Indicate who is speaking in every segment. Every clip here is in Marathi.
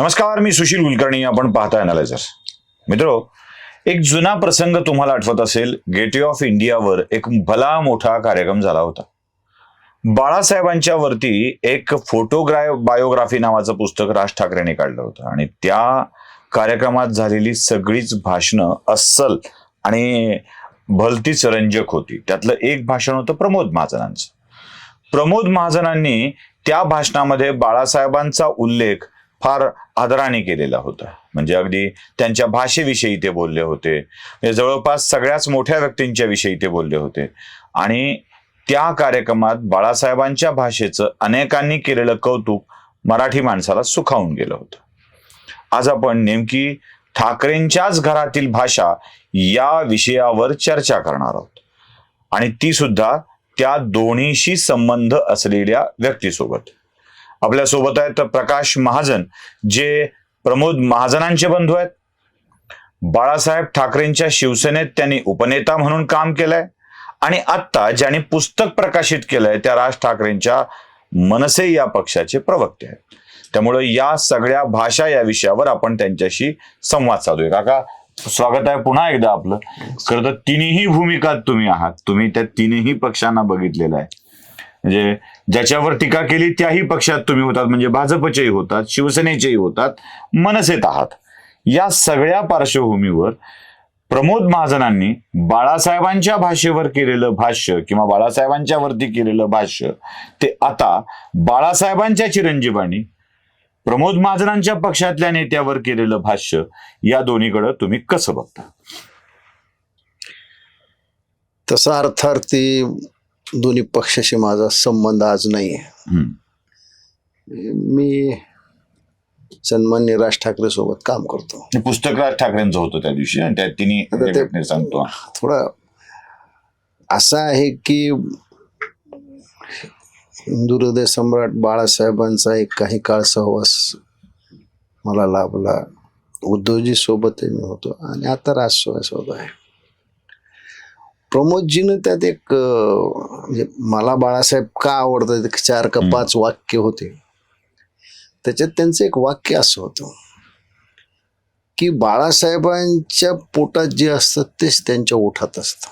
Speaker 1: नमस्कार मी सुशील कुलकर्णी आपण पाहता अनालायझर मित्रो एक जुना प्रसंग तुम्हाला आठवत असेल गेटवे ऑफ इंडियावर एक भला मोठा कार्यक्रम झाला होता. बाळासाहेबांच्या वरती एक फोटोग्राय बायोग्राफी नावाचं पुस्तक राज ठाकरेंनी काढलं होतं. आणि त्या कार्यक्रमात झालेली सगळीच भाषणं अस्सल आणि भलतीच रंजक होती. त्यातलं एक भाषण होतं प्रमोद महाजनांचं. प्रमोद महाजनांनी त्या भाषणामध्ये बाळासाहेबांचा उल्लेख फार आदराने केलेला होता. म्हणजे अगदी त्यांच्या भाषेविषयी ते बोलले होते. म्हणजे जवळपास सगळ्याच मोठ्या व्यक्तींच्या विषयी ते बोलले होते. आणि त्या कार्यक्रमात बाळासाहेबांच्या भाषेचं अनेकांनी केलेलं कौतुक मराठी माणसाला सुखावून गेलं होतं. आज आपण नेमकी ठाकरेंच्याच घरातील भाषा या विषयावर चर्चा करणार आहोत. आणि ती सुद्धा त्या दोन्हीशी संबंध असलेल्या व्यक्तीसोबत. आपल्यासोबत आहेत प्रकाश महाजन जे प्रमोद महाजनांचे बंधू आहेत. बाळासाहेब ठाकरेंच्या शिवसेनेत त्यांनी उपनेता म्हणून काम केलंय आणि आत्ता ज्यांनी पुस्तक प्रकाशित केलंय त्या राज ठाकरेंच्या मनसे या पक्षाचे प्रवक्ते आहेत. त्यामुळे या सगळ्या भाषा या विषयावर आपण त्यांच्याशी संवाद साधूया. काका स्वागत आहे पुन्हा एकदा आपलं. खरं तर तिन्ही भूमिकात तुम्ही आहात. तुम्ही त्या तिन्ही पक्षांना बघितलेलं आहे. म्हणजे ज्याच्यावर टीका केली त्याही पक्षात तुम्ही होतात. म्हणजे भाजपचेही होतात शिवसेनेचेही होतात मनसेत आहात. या सगळ्या पार्श्वभूमीवर प्रमोद महाजनांनी बाळासाहेबांच्या भाषेवर केलेलं भाष्य किंवा बाळासाहेबांच्या वरती केलेलं भाष्य ते आता बाळासाहेबांच्या चिरंजीवानी प्रमोद महाजनांच्या पक्षातल्या नेत्यावर केलेलं भाष्य या दोन्हीकडं तुम्ही कसं बघता?
Speaker 2: तसा अर्थार्थी दोन्ही पक्षाशी माझा संबंध आज नाही आहे. मी सन्मान्य राज ठाकरे सोबत काम करतो.
Speaker 1: पुस्तक राज ठाकरेंचं होतं त्या दिवशी आणि त्या तिन्ही
Speaker 2: आता ते-
Speaker 1: घटनेत सांगतो
Speaker 2: थोडा असा आहे की हिंदू हृदय सम्राट बाळासाहेबांचा एक काही काळ सहवास मला लाभला. उद्धवजी सोबतही मी होतो आणि आता राजसोबत आहे. प्रमोदजीनं त्यात एक म्हणजे मला बाळासाहेब का आवडतात? चार का. पाच वाक्य होते. त्याच्यात त्यांचं एक वाक्य असं होतं. की बाळासाहेबांच्या पोटात जे असतं तेच त्यांच्या ओठात असतं.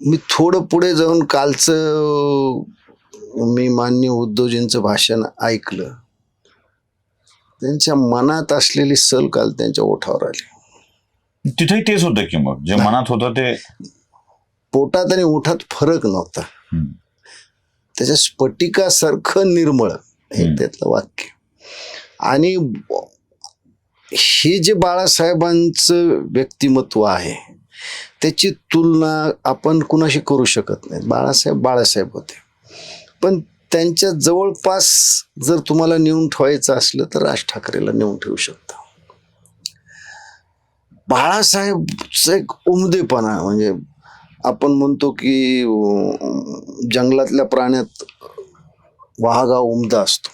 Speaker 2: मी थोडं पुढे जाऊन कालचं मी मान्य उद्धवजींचं भाषण ऐकलं. त्यांच्या मनात असलेली सल काल त्यांच्या ओठावर आली.
Speaker 1: तिथेही तेच होतं की मग. जे मनात होतं ते
Speaker 2: पोटात आणि ओठात फरक नव्हता. त्याच्या स्फटिकासारखं निर्मळ हे. त्यातलं वाक्य. आणि हे जे बाळासाहेबांचं व्यक्तिमत्व आहे त्याची तुलना आपण कुणाशी करू शकत नाही. बाळासाहेब बाळासाहेब होते. पण त्यांच्या जवळपास जर तुम्हाला नेऊन ठेवायचं असलं तर राज ठाकरेला नेऊन ठेवू शकता. बाळासाहेबचं एक उमदेपणा म्हणजे आपण म्हणतो की जंगलातल्या प्राण्यात वाघा उमदा असतो.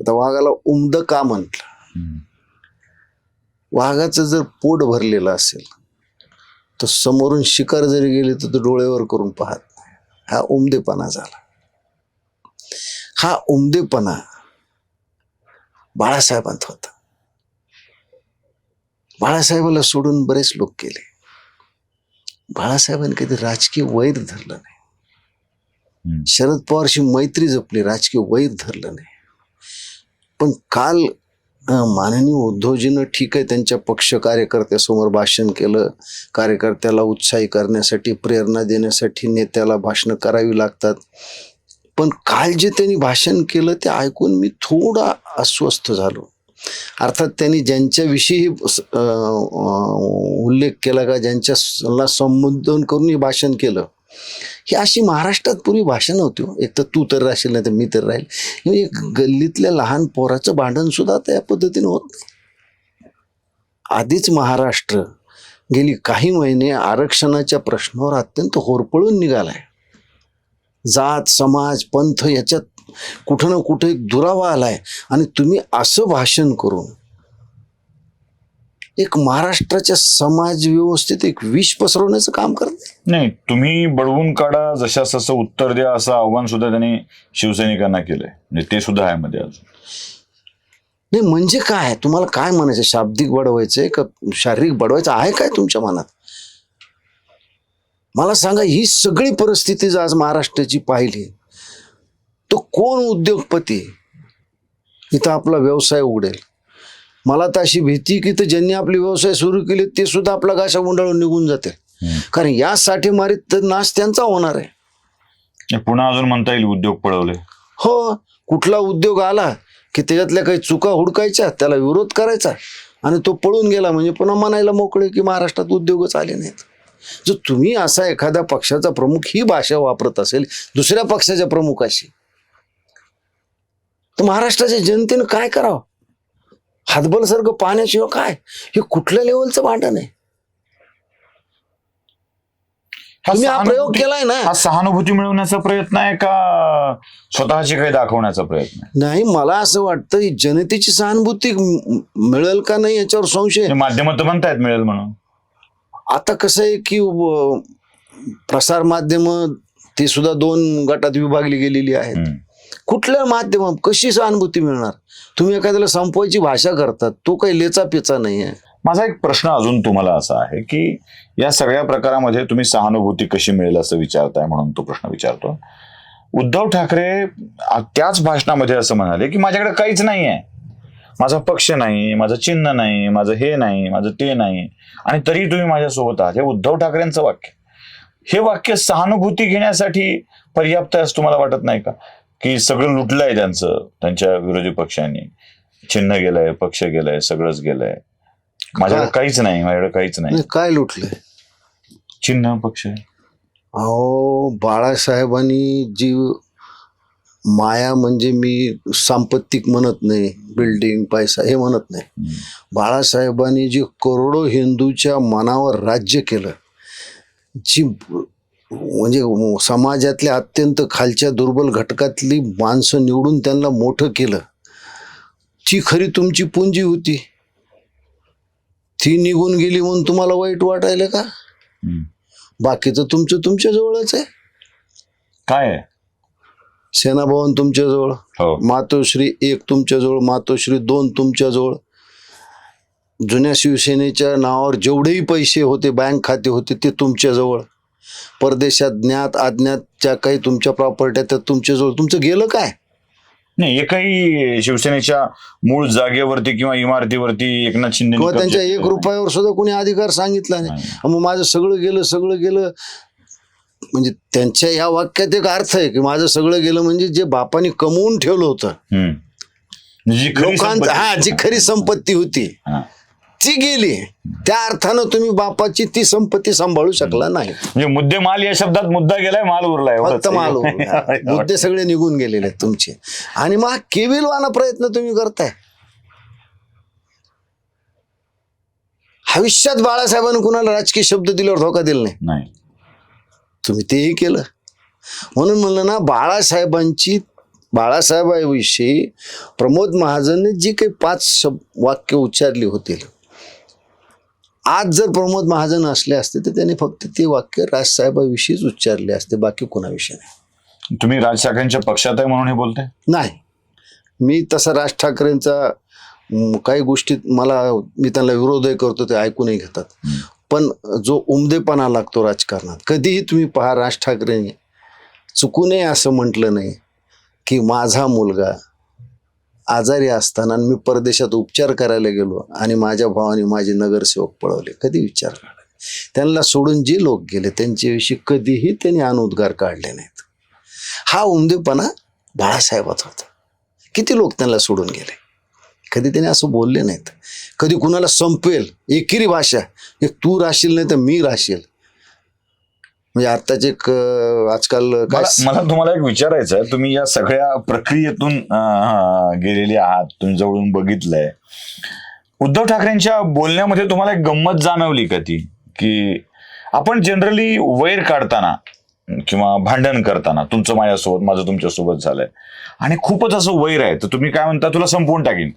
Speaker 2: आता वाघाला उमद का म्हटलं. वाघाचं जर पोट भरलेलं असेल तर समोरून शिकार जरी गेले तर तो डोळ्यावर करून पाहत नाही. हा उमदेपणा झाला. हा उमदेपणा बाळासाहेबांत होता. बाळासाहेबाला सोडून बरेच लोक गेले. बाळासाहेबांनी कधी राजकीय वैर धरलं नाही. शरद पवारशी मैत्री जपली राजकीय वैर धरलं नाही. पण काल माननीय उद्धवजीनं ठीक आहे त्यांच्या पक्ष कार्यकर्त्यासमोर भाषण केलं. कार्यकर्त्याला उत्साही करण्यासाठी प्रेरणा देण्यासाठी नेत्याला भाषणं करावी लागतात. पण काल जे त्यांनी भाषण केलं ते ऐकून मी थोडा अस्वस्थ झालो. अर्थात त्यांनी ज्यांच्याविषयी उल्लेख केला का ज्यांच्याला संबोधन करून हे भाषण केलं ही अशी महाराष्ट्रात पूर्वी भाषा नव्हती हो. एक तर तू तर राहशील नाही तर मी तर राहील. म्हणजे गल्लीतल्या लहान पोराचं भांडण सुद्धा त्या या पद्धतीने होत नाही. आधीच महाराष्ट्र गेली काही महिने आरक्षणाच्या प्रश्नावर अत्यंत होरपळून निघालाय. जात समाज पंथ याच्यात कुठं ना कुठं एक दुरावा आलाय. आणि तुम्ही असं भाषण करून एक महाराष्ट्राच्या समाज व्यवस्थेत एक विष पसरवण्याचं काम करते
Speaker 1: नाही? तुम्ही बडवून काढा जशास तसं उत्तर द्या असं आव्हान सुद्धा त्यांनी शिवसैनिकांना केलंय. म्हणजे ते सुद्धा आहे मध्ये अजून.
Speaker 2: नाही म्हणजे काय? तुम्हाला काय म्हणायचं शाब्दिक बडवायचंय का शारीरिक बडवायचं आहे काय तुमच्या मनात? मला सांगा ही सगळी परिस्थिती आज महाराष्ट्राची पाहिली तो कोण उद्योगपती? इथं आपला व्यवसाय उघडेल. मला तर अशी भीती की तर ज्यांनी आपले व्यवसाय सुरू केले ते सुद्धा आपला गाशा गुंडाळून निघून जाते. कारण यासाठी मारीत तर नाश त्यांचा होणार आहे.
Speaker 1: पुन्हा अजून म्हणता येईल उद्योग पळवले.
Speaker 2: हो कुठला उद्योग आला की त्याच्यातल्या काही चुका हुडकायच्या त्याला विरोध करायचा आणि तो पळून गेला म्हणजे पुन्हा म्हणायला मोकळे की महाराष्ट्रात उद्योगच आले नाहीत. जर तुम्ही असा एखाद्या पक्षाचा प्रमुख ही भाषा वापरत असेल दुसऱ्या पक्षाच्या प्रमुखाशी तर महाराष्ट्राच्या जनतेनं काय करावं? हातबलसारखं पाण्याशिवाय काय? हे कुठल्या लेवलचं भांडण आहे? तुम्ही हा प्रयोग केलाय ना.
Speaker 1: हा सहानुभूती मिळवण्याचा प्रयत्न आहे का स्वतःची काही दाखवण्याचा प्रयत्न
Speaker 2: नाही मला असं वाटतं ही जनतेची सहानुभूती म- मिळेल का नाही याच्यावर संशय? आहे.
Speaker 1: माध्यमात म्हणतायत मिळेल म्हणून.
Speaker 2: आता कसं आहे की प्रसार माध्यम ती सुद्धा दोन गटात विभागली गेलेली आहेत.
Speaker 1: हम्म.
Speaker 2: कुठल्या माध्यमात कशी सहानुभूती मिळणार? तुम्ही एखाद्याला संपवायची भाषा करतात तो काही लेचा पेचा नाही आहे.
Speaker 1: माझा एक प्रश्न अजून तुम्हाला असा आहे की या सगळ्या प्रकारामध्ये तुम्ही सहानुभूती कशी मिळेल असं विचारताय म्हणून तो प्रश्न विचारतो. उद्धव ठाकरे त्याच भाषणामध्ये असं म्हणाले की माझ्याकडे काहीच नाही आहे. माझा पक्ष नाही माझं चिन्ह नाही माझं हे नाही माझं ते नाही. आणि तरी तुम्ही माझ्यासोबत आहात. हे उद्धव ठाकरेंचं वाक्य. हे वाक्य सहानुभूती घेण्यासाठी पर्याप्त आहे असं तुम्हाला वाटत नाही का? की सगळं लुटलंय त्यांचं त्यांच्या विरोधी पक्षांनी. चिन्ह गेलंय पक्ष गेलंय सगळंच गेलंय. माझ्याकडे? काहीच नाही माझ्याकडे काहीच नाही.
Speaker 2: काय लुटलंय?
Speaker 1: चिन्ह पक्ष.
Speaker 2: अहो बाळासाहेबांनी जी माया म्हणजे मी सांपत्तिक म्हणत नाही बिल्डिंग पैसा हे म्हणत नाही. बाळासाहेबांनी जी करोडो हिंदूच्या मनावर राज्य केलं जी म्हणजे समाजातल्या अत्यंत खालच्या दुर्बल घटकातली माणसं निवडून त्यांना मोठं केलं. ती खरी तुमची पुंजी होती. ती निघून गेली म्हणून तुम्हाला वाईट वाटायला का. बाकीचं तुमचं तुमच्या जवळच आहे.
Speaker 1: काय
Speaker 2: सेनाभवन तुमच्याजवळ
Speaker 1: हो.
Speaker 2: मातोश्री एक तुमच्याजवळ मातोश्री दोन तुमच्याजवळ जुन्या शिवसेनेच्या नावावर जेवढेही पैसे होते बँक खाते होते ते तुमच्याजवळ परदेशात ज्ञात अज्ञातच्या काही तुमच्या प्रॉपर्ट्या त्या तुमच्याजवळ. तुमचं गेलं काय?
Speaker 1: नाही एकही शिवसेनेच्या मूळ जागेवरती किंवा इमारतीवरती एकनाथ शिंदे
Speaker 2: किंवा त्यांच्या एक रुपयावर सुद्धा कोणी अधिकार सांगितला नाही. मग माझं सगळं गेलं सगळं गेलं. म्हणजे त्यांच्या या वाक्यात एक अर्थ आहे की माझं सगळं गेलं म्हणजे जे बापाने कमवून ठेवलं होतं. लोकांचं हा जी खरी संपत्ती होती. ती गेली त्या अर्थानं तुम्ही बापाची ती संपत्ती सांभाळू शकला नाही.
Speaker 1: म्हणजे मुद्दे माल या शब्दात मुद्दा गेलाय माल उरलाय
Speaker 2: फक्त माल. मुद्दे सगळे निघून गेलेले आहेत तुमचे. आणि मग हा केविलवाना प्रयत्न तुम्ही करताय. भविष्यात बाळासाहेबांनी कुणाला राजकीय शब्द दिल्यावर धोका दिला नाही.
Speaker 1: नाही.
Speaker 2: तुम्ही तेही केलं. म्हणून म्हणलं ना बाळासाहेबांची बाळासाहेबांविषयी प्रमोद महाजनने जी काही पाच शब्द वाक्य उच्चारली होतील आज जर प्रमोद महाजन असले असते तर त्यांनी फक्त ते वाक्य राजसाहेबाविषयीच उच्चारले असते बाकी कोणाविषयी नाही.
Speaker 1: तुम्ही राज ठाकरेंच्या पक्षात आहे म्हणून हे बोलताय
Speaker 2: नाही. मी तसा राज ठाकरेंचा काही गोष्टीत मला मी त्यांना विरोधही करतो ते ऐकूनही घेतात. पण जो उमदेपणा लागतो राजकारणात कधीही तुम्ही पहा राज ठाकरेंनी चुकूनही असं म्हटलं नाही की माझा मुलगा आजारी असताना आणि मी परदेशात उपचार करायला गेलो आणि माझ्या भावाने माझे नगरसेवक पळवले. कधी विचार काढला त्यांना सोडून जे लोक गेले त्यांच्याविषयी कधीही त्यांनी अनुद्गार काढले नाहीत. हा उमदेपणा बाळासाहेबात होता. किती लोक त्यांना सोडून गेले? कधी त्याने असं बोलले नाहीत. कधी कुणाला संपवेल एकेरी भाषा. एक तू राहशील नाही तर मी राहशील. म्हणजे आत्ताचे आजकाल
Speaker 1: मला मला तुम्हाला एक विचारायचं आहे तुम्ही या सगळ्या प्रक्रियेतून अं, गेलेले आहात. तुम्ही जवळून बघितलंय. उद्धव ठाकरेंच्या बोलण्यामध्ये तुम्हाला एक गंमत जाणवली का ती? की आपण जनरली वैर काढताना किंवा भांडण करताना तुमचं माझ्यासोबत माझं तुमच्यासोबत झालंय. आणि खूपच असं वैर आहे. तर तुम्ही काय म्हणता तुला संपवून टाकीन.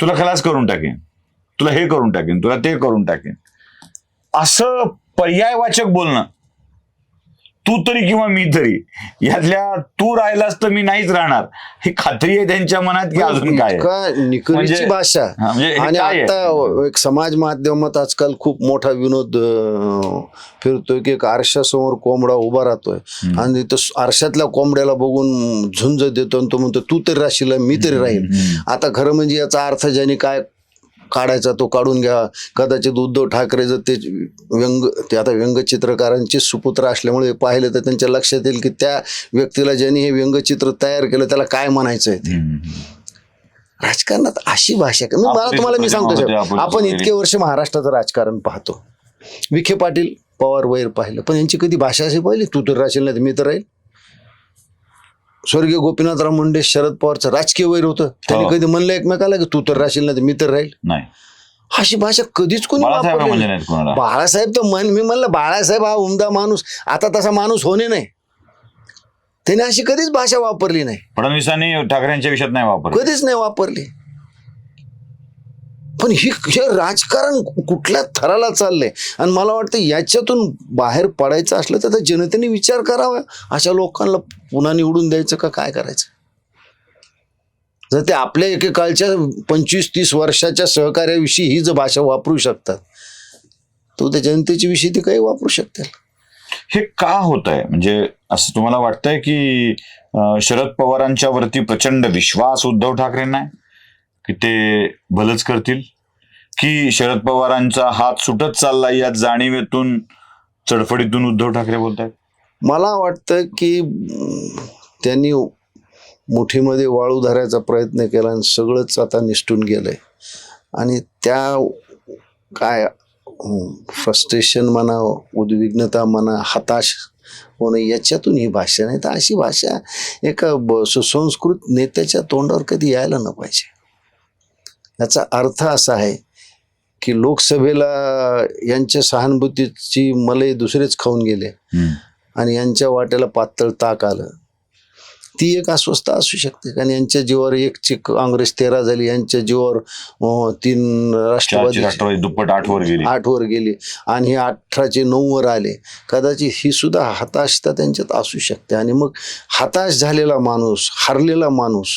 Speaker 1: तुला खलास करून टाकीन. तुला हे करून टाकेन. तुला ते करून टाकेन. असं पर्यायवाचक बोलणं. तू तरी किंवा मी तरी यातल्या तू राहिलास तर मी नाहीच राहणार. ही खात्री आहे त्यांच्या मनात की अजून काय
Speaker 2: निकरीची
Speaker 1: म्हणजे-
Speaker 2: भाषा.
Speaker 1: म्हणजे
Speaker 2: आणि? आता एक समाज माध्यमात आजकाल खूप मोठा विनोद फिरतोय की एक आरशासमोर कोंबडा उभा राहतोय. आणि तो आरशातल्या कोंबड्याला बघून झुंज देतो आणि तो म्हणतो तू तरी राहशील मी तरी राहील. आता खरं म्हणजे याचा अर्थ ज्यांनी काय काढायचा तो काढून घ्या. कदाचित उद्धव ठाकरे जर ते व्यंग ते आता व्यंगचित्रकारांचे सुपुत्र असल्यामुळे पाहिलं तर त्यांच्या लक्षात येईल की त्या व्यक्तीला ज्यांनी हे व्यंगचित्र तयार केलं त्याला काय म्हणायचं आहे ते. राजकारणात अशी भाषा का मी मला तुम्हाला मी सांगतो
Speaker 1: आपण.
Speaker 2: इतके वर्ष महाराष्ट्राचं राजकारण पाहतो. विखे पाटील पवार वैर पाहिलं पण यांची कधी भाषा अशी पाहिली? तू तर राहशील नाही मी तर राहील. स्वर्गीय गोपीनाथराव मुंडे शरद पवारचं राजकीय वैर होतं. त्यांनी
Speaker 1: हो.
Speaker 2: कधी म्हणलं एकमेकाला की तू तर राहशील नाही तर मी तर राहील?
Speaker 1: नाही.
Speaker 2: अशी भाषा कधीच कोणी
Speaker 1: बाळासाहेब
Speaker 2: वापरली
Speaker 1: म्हणजे
Speaker 2: नाही.
Speaker 1: नाहीत कोणाला.
Speaker 2: बाळासाहेब तर मन मी म्हणलं बाळासाहेब हा उमदा माणूस. आता तसा माणूस होणे नाही. त्याने अशी कधीच भाषा वापरली नाही.
Speaker 1: फडणवीसांनी ठाकरेंच्या विषयात नाही वापरलं.
Speaker 2: कधीच नाही वापरली. पण ही हे राजकारण कुठल्या थराला चाललंय? आणि मला वाटतं याच्यातून बाहेर पडायचं असलं तर त्या जनतेने विचार करावा. अशा लोकांना पुन्हा निवडून द्यायचं का काय करायचं? जर ते आपल्या एकेकाळच्या पंचवीस तीस वर्षाच्या सहकार्याविषयी ही जर भाषा वापरू शकतात तो त्या जनतेच्या विषयी ते काही वापरू शकतील.
Speaker 1: हे का होत आहे म्हणजे असं तुम्हाला वाटतंय की शरद पवारांच्या वरती प्रचंड विश्वास उद्धव ठाकरेंना आहे? की ते भलंच करतील? की शरद पवारांचा हात सुटत चालला या जाणीवेतून चडफडीतून उद्धव ठाकरे बोलत आहेत
Speaker 2: मला वाटतं की त्यांनी मुठीमध्ये वाळू धरायचा प्रयत्न केला आणि सगळंच आता निष्ठून गेलंय. आणि त्या काय फ्रस्ट्रेशन म्हणा उद्विग्नता म्हणा हताश होणं याच्यातून ही भाषा नाही. तर अशी भाषा एका ब- सुसंस्कृत नेत्याच्या तोंडावर कधी यायला न पाहिजे. याचा अर्थ असा आहे की लोकसभेला यांच्या सहानुभूतीची मलई दुसरेच खाऊन गेले. आणि यांच्या वाट्याला पातळ ताक आलं. ती एक अस्वस्थता असू शकते. कारण यांच्या जीवावर एक चिक काँग्रेस तेरा झाली. यांच्या जीवावर तीन राष्ट्रवादी
Speaker 1: दुप्पट आठवर गेली.
Speaker 2: आठ वर गेली. आणि हे अठराचे नऊ वर आले. कदाचित ही सुद्धा हताशता त्यांच्यात असू शकते. आणि मग हताश झालेला माणूस हरलेला माणूस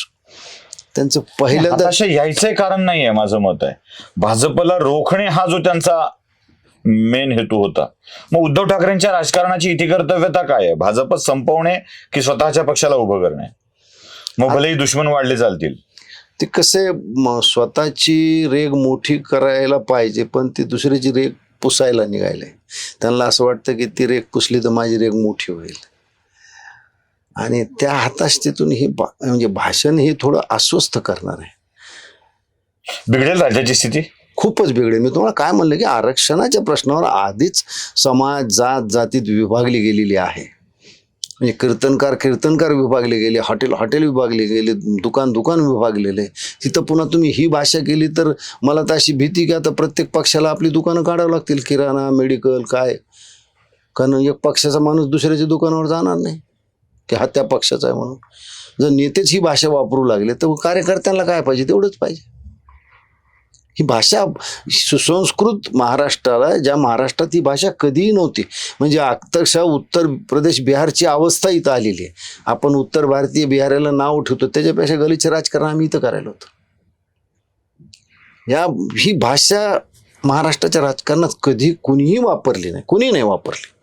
Speaker 2: त्यांचं पहिल्यांदा
Speaker 1: हताशा यायचंय कारण नाहीये माझं मत आहे. भाजपला रोखणे हा जो त्यांचा मेन हेतू होता. मग उद्धव ठाकरेंच्या राजकारणाची इति कर्तव्यता काय आहे? भाजप संपवणे की स्वतःच्या पक्षाला उभं करणे? मग भलेही दुश्मन वाढले चालतील.
Speaker 2: ते कसे स्वतःची रेग मोठी करायला पाहिजे पण ती दुसऱ्याची रेग पुसायला निघायले त्यांना असं वाटतं की ती रेग पुसली तर माझी रेग मोठी होईल. आणि त्या हताशतेतून हे बा- म्हणजे भाषण हे थोडं अस्वस्थ करणार आहे.
Speaker 1: बिघडेल राज्याची स्थिती?
Speaker 2: खूपच बिघडेल. मी तुम्हाला काय म्हणलं की आरक्षणाच्या प्रश्नावर आधीच समाज जात जातीत विभागली गेलेली आहे. म्हणजे कीर्तनकार कीर्तनकार विभागले गेले हॉटेल हॉटेल विभागले गेले दुकान दुकान विभागलेले. तिथं पुन्हा तुम्ही ही भाषा केली तर मला तर अशी भीती की आता प्रत्येक पक्षाला आपली दुकानं काढावं लागतील. किराणा मेडिकल काय? कारण एक पक्षाचा माणूस दुसऱ्याच्या दुकानावर जाणार नाही. की हा त्या पक्षाचा आहे म्हणून. जर नेतेच ही भाषा वापरू लागले तर कार्यकर्त्यांना काय पाहिजे? तेवढंच पाहिजे. ही भाषा सुसंस्कृत महाराष्ट्राला ज्या महाराष्ट्रात ही भाषा कधीही नव्हती म्हणजे अक्षरशः उत्तर प्रदेश बिहारची अवस्था इथं आलेली आहे. आपण उत्तर भारतीय बिहाराला नाव ठेवतो त्याच्यापेक्षा गलिच्छ राजकारण आम्ही इथं करायला होतो. या ही भाषा महाराष्ट्राच्या राजकारणात कधी कुणीही वापरली नाही कुणी नाही वापरली.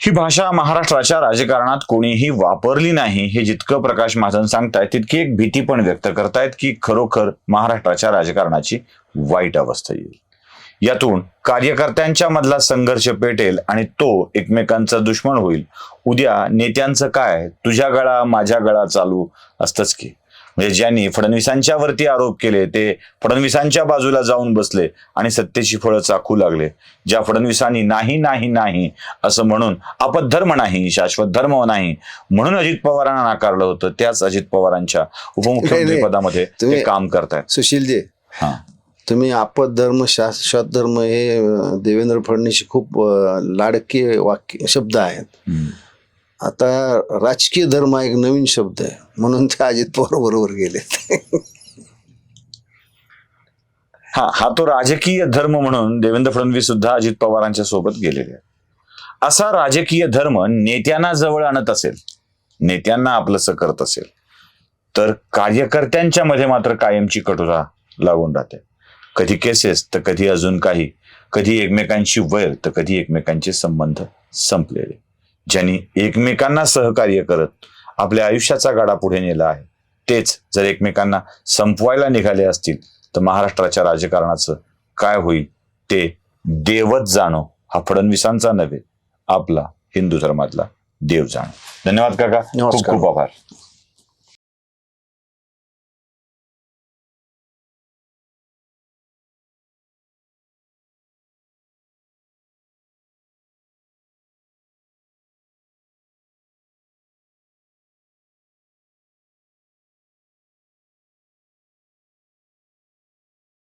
Speaker 1: ही भाषा महाराष्ट्राच्या राजकारणात कोणीही वापरली नाही. हे जितकं प्रकाश महाजन सांगतायत तितकी एक भीती पण व्यक्त करतायत की खरोखर महाराष्ट्राच्या राजकारणाची वाईट अवस्था येईल. यातून कार्यकर्त्यांच्या मधला संघर्ष पेटेल आणि तो एकमेकांचा दुश्मन होईल. उद्या नेत्यांचं काय? तुझ्या गळा माझ्या गळा चालू असतंच की. म्हणजे ज्यांनी फडणवीसांच्या वरती आरोप केले ते फडणवीसांच्या बाजूला जाऊन बसले आणि सत्तेची फळं चाखू लागले. ज्या फडणवीसांनी नाही नाही नाही असं म्हणून आपद्धर्म नाही शाश्वत धर्म नाही म्हणून अजित पवारांना नाकारलं होतं त्याच अजित पवारांच्या उपमुख्यमंत्री पदामध्ये ते
Speaker 2: तुम्ही-
Speaker 1: काम करतायत.
Speaker 2: सुशीलजी
Speaker 1: हा.
Speaker 2: तुम्ही धर्म शाश्वत धर्म हे देवेंद्र फडणवीस खूप लाडके वाक्य शब्द आहेत. आता राजकीय धर्म हा एक नवीन शब्द आहे. म्हणून ते अजित पवार बरोबर गेले.
Speaker 1: हा हा तो राजकीय धर्म म्हणून देवेंद्र फडणवीस सुद्धा अजित पवारांच्या सोबत गेलेले आहेत. असा राजकीय धर्म नेत्यांना जवळ आणत असेल नेत्यांना आपलंसं करत असेल तर कार्यकर्त्यांच्या मध्ये मात्र कायमची कटोरा लागून राहते. कधी केसेस तर कधी अजून काही. कधी एकमेकांशी वैर तर कधी एकमेकांचे संबंध संपलेले. ज्यांनी एकमेकांना सहकार्य करत आपल्या आयुष्याचा गाडा पुढे नेला आहे. तेच जर एकमेकांना संपवायला निघाले असतील तर महाराष्ट्राच्या राजकारणाचं काय होईल ते देवच जाणो हा फडणवीसांचा नव्हे आपला हिंदू धर्मातला देव जाणो. धन्यवाद काका. खूप
Speaker 2: नमस्कार.
Speaker 1: खूप आभार.